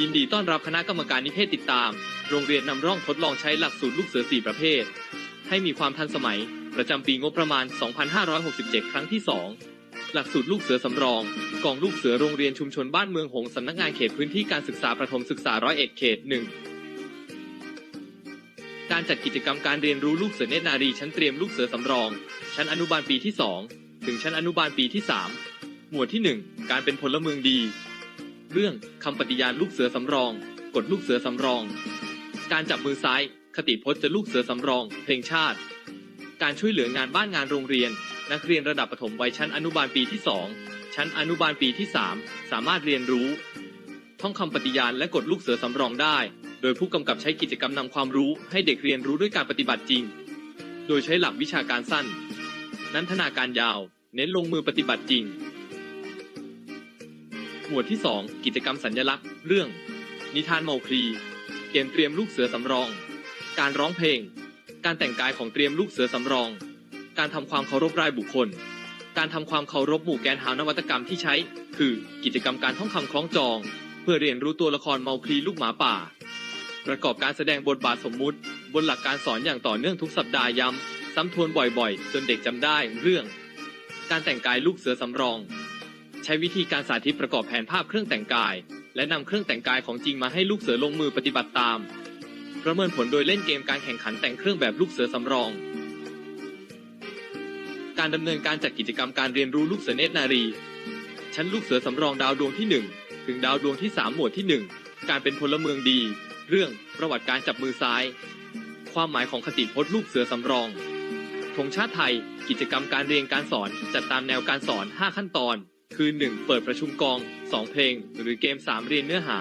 ยินดีต้อนรับคณะกรรมการนิเทศติดตาม โรงเรียนนำร่องทดลองใช้หลักสูตรลูกเสือ 4 ประเภท ให้มีความทันสมัย ประจำปีงบประมาณ 2567 ครั้งที่ 2 หลักสูตรลูกเสือสำรอง กองลูกเสือโรงเรียนชุมชนบ้านเมืองหงส์สำนักงานเขตพื้นที่การศึกษาประถมศึกษาร้อยเอ็ดเขตหนึ่งการจัดกิจกรรมการเรียนรู้ลูกเสือเนตรนารีชั้นเตรียมลูกเสือสำรอง ชั้นอนุบาลปีที่ 2 ถึงชั้นอนุบาลปีที่ 3 หมวดที่ 1 การเป็นพลเมืองดี เรื่องคำปฏิญาณลูกเสือสำรอง กฎลูกเสือสำรอง การจับมือซ้าย คติพจน์จะลูกเสือสำรอง เพลงชาติ การช่วยเหลืองานบ้านงานโรงเรียน นักเรียนระดับประถมวัยชั้นอนุบาลปีที่2ชั้นอนุบาลปีที่ 3 สามารถเรียนรู้ ท่องคำปฏิญาณและกฎลูกเสือสำรองได้ โดยผู้กำกับใช้กิจกรรมนำความรู้ให้เด็กเรียนรู้ด้วยการปฏิบัติจริง โดยใช้หลักวิชาการสั้น นันทนาการยาว เน้นลงมือปฏิบัติจริง หมวดที่ 2 กิจกรรมสัญญลักษณ์ เรื่อง นิทานเมาคลี เกมเตรียมลูกเสือสำรอง การร้องเพลง การแต่งกายของเตรียมลูกเสือสำรอง การทำความเคารพรายบุคคล การทำความเคารพหมู่แกนหานวัตกรรมที่ใช้ คือ กิจกรรมการท่องคำคล้องจอง เพื่อเรียนรู้ตัวละครเมาคลีลูกหมาป่า ประกอบการแสดงบทบาทสมมุติ บนหลักการสอนอย่างต่อเนื่องทุกสัปดาห์ย้ำซ้ำทวนบ่อยๆ จนเด็กจำได้เรื่อง การแต่งกายลูกเสือสำรอง ใช้วิธีการสาธิตประกอบแผนภาพเครื่องแต่งกาย และนำเครื่องแต่งกายของจริงมาให้ลูกเสือลงมือปฏิบัติตาม ประเมินผลโดยเล่นเกมการแข่งขันแต่งเครื่องแบบลูกเสือสำรอง การดำเนินการจัดกิจกรรมการเรียนรู้ลูกเสือเนตรนารี ชั้นลูกเสือสำรองดาวดวงที่ 1 ถึงดาวดวงที่ 3 หมวดที่ 1 การเป็นพลเมืองดี เรื่องประวัติการจับมือซ้าย ความหมายของคติพจน์ลูกเสือสำรองธงชาติไทย กิจกรรมการเรียนการสอนจัดตามแนวการสอน 5 ขั้นตอน คือ 1. เปิดประชุมกอง 2 เพลง หรือเกม 3 เรียนเนื้อหา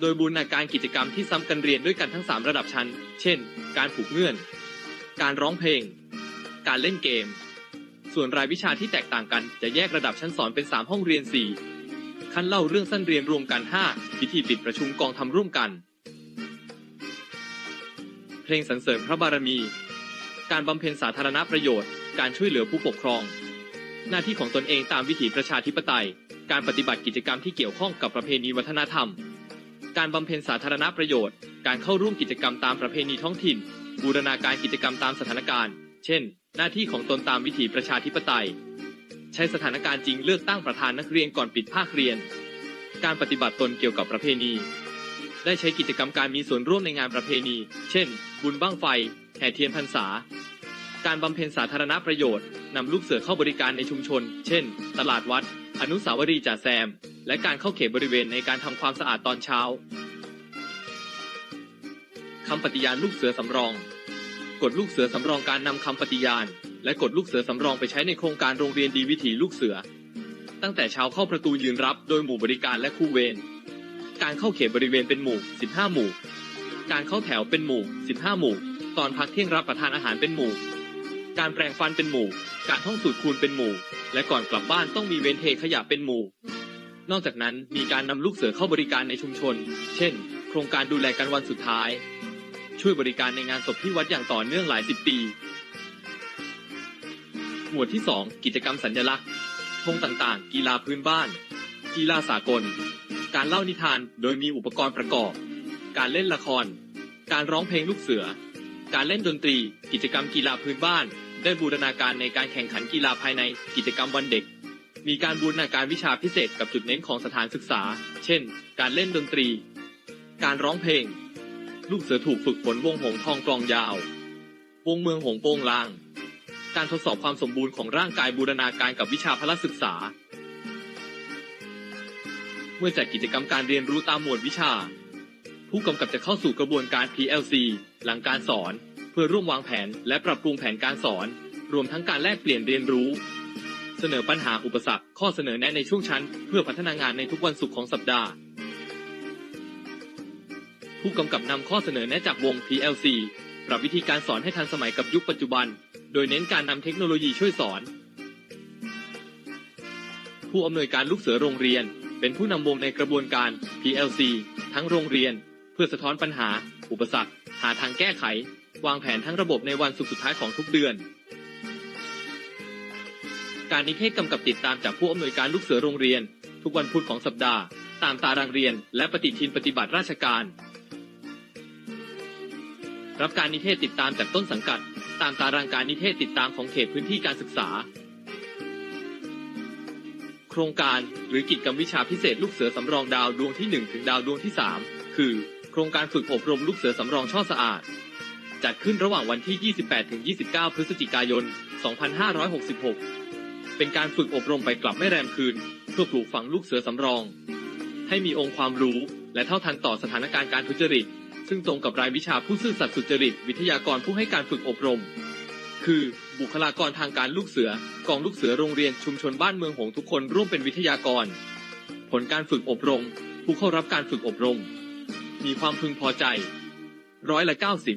โดยบูรณาการกิจกรรมที่ซ้ำกันเรียนด้วยกันทั้ง 3 ระดับชั้น เช่น การผูกเงื่อน การร้องเพลง การเล่นเกม ส่วนรายวิชาที่แตกต่างกันจะแยกระดับชั้นสอนเป็น 3 ห้องเรียน 4 ขั้นเล่าเรื่องสั้นเรียนรวมกัน 5 พิธีปิดประชุมกองทำร่วมกัน เพลงสรรเสริญพระบารมี การบำเพ็ญสาธารณประโยชน์ การช่วยเหลือผู้ปกครอง หน้าที่ของตนเองตามวิถีประชาธิปไตย การปฏิบัติกิจกรรมที่เกี่ยวข้องกับประเพณีวัฒนธรรม การบำเพ็ญสาธารณประโยชน์ การเข้าร่วมกิจกรรมตามประเพณีท้องถิ่น บูรณาการกิจกรรมตามสถานการณ์ เช่น หน้าที่ของตนตามวิถีประชาธิปไตย ใช้สถานการณ์จริงเลือกตั้งประธานนักเรียนก่อนปิดภาคเรียน การปฏิบัติตนเกี่ยวกับประเพณี ได้ใช้กิจกรรมการมีส่วนร่วมในงานประเพณี เช่น บุญบ้างไฟ แห่เทียนพรรษา การบำเพ็ญสาธารณประโยชน์นำลูกเสือเข้าบริการในชุมชน เช่น ตลาดวัด อนุสาวรีย์จ่าแซม และการเข้าเขตบริเวณในการทำความสะอาดตอนเช้าคำปฏิญาณลูกเสือสำรอง กฎลูกเสือสำรองการนำคำปฏิญาณ และกฎลูกเสือสำรองไปใช้ในโครงการโรงเรียนดีวิถีลูกเสือ ตั้งแต่เช้าเข้าประตูยืนรับโดยหมู่บริการและคู่เวรการเข้าเขตบริเวณเป็นหมู่ 15 หมู่ การเข้าแถวเป็นหมู่ 15 หมู่ ตอนพักเที่ยงรับประทานอาหารเป็นหมู่ การแปรงฟันเป็นหมู่ การท่องสูตรคูณเป็นหมู่ และก่อนกลับบ้านต้องมีเว้นเทขยะเป็นหมู่ นอกจากนั้นมีการนำลูกเสือเข้าบริการในชุมชน เช่น โครงการดูแลกันวันสุดท้าย ช่วยบริการในงานศพที่วัดอย่างต่อเนื่องหลายสิบปี หมวดที่ 2 กิจกรรมสัญญลักษณ์ธงต่างๆ กีฬาพื้นบ้าน กีฬาสากล การเล่านิทานโดยมีอุปกรณ์ประกอบ การเล่นละคร การร้องเพลงลูกเสือ การเล่นดนตรี กิจกรรมกีฬาพื้นบ้าน ได้บูรณาการในการแข่งขันกีฬาภายในกิจกรรมวันเด็ก มีการบูรณาการวิชาพิเศษกับจุดเน้นของสถานศึกษา เช่น การเล่นดนตรี การร้องเพลง ลูกเสือถูกฝึกฝนวงหงทองกลองยาว วงเมืองหงโปงลาง การทดสอบความสมบูรณ์ของร่างกายบูรณาการกับวิชาพละศึกษา เมื่อจัดกิจกรรมการเรียนรู้ตามหมวดวิชา ผู้กำกับจะเข้าสู่กระบวนการ PLC หลังการสอน เพื่อร่วมวางแผนและปรับปรุงแผนการสอน รวมทั้งการแลกเปลี่ยนเรียนรู้ เสนอปัญหาอุปสรรค ข้อเสนอแนะในช่วงชั้น เพื่อพัฒนางานในทุกวันศุกร์ของสัปดาห์ ผู้กำกับนำข้อเสนอแนะจากวง PLC ปรับวิธีการสอนให้ทันสมัยกับยุคปัจจุบัน โดยเน้นการนำเทคโนโลยีช่วยสอน ผู้อำนวยการลูกเสือโรงเรียน เป็นผู้นำวงในกระบวนการ PLC ทั้งโรงเรียน เพื่อสะท้อนปัญหา อุปสรรค หาทางแก้ไข วางแผนทั้งระบบในวันศุกร์สุดท้ายของทุกเดือน การนิเทศกำกับติดตามจากผู้อำนวยการลูกเสือโรงเรียน ทุกวันพุธของสัปดาห์ ตามตารางเรียน และปฏิทินปฏิบัติราชการ รับการนิเทศติดตามจากต้นสังกัด ตามตารางการนิเทศติดตามของเขตพื้นที่การศึกษา โครงการหรือกิจกรรมวิชาพิเศษลูกเสือสำรองดาวดวงที่ 1 ถึงดาวดวงที่ 3 คือ โครงการฝึกอบรมลูกเสือสำรองช่อสะอาด จัดขึ้นระหว่างวันที่ 28ถึง29 พฤศจิกายน 2566 เป็นการฝึกอบรมไปกลับไม่แรมคืน เพื่อปลูกฝังลูกเสือสำรอง ให้มีองค์ความรู้และเท่าทันต่อสถานการณ์การทุจริต ซึ่งตรงกับรายวิชาผู้ซื่อสัตย์สุจริต วิทยากรผู้ให้การฝึกอบรม คือ บุคลากรทางการลูกเสือกองลูกเสือโรงเรียนชุมชนบ้านเมืองหงทุกคนร่วมเป็นวิทยากร ผลการฝึกอบรม ผู้เข้ารับการฝึกอบรม มีความพึงพอใจร้อยละเก้าสิบ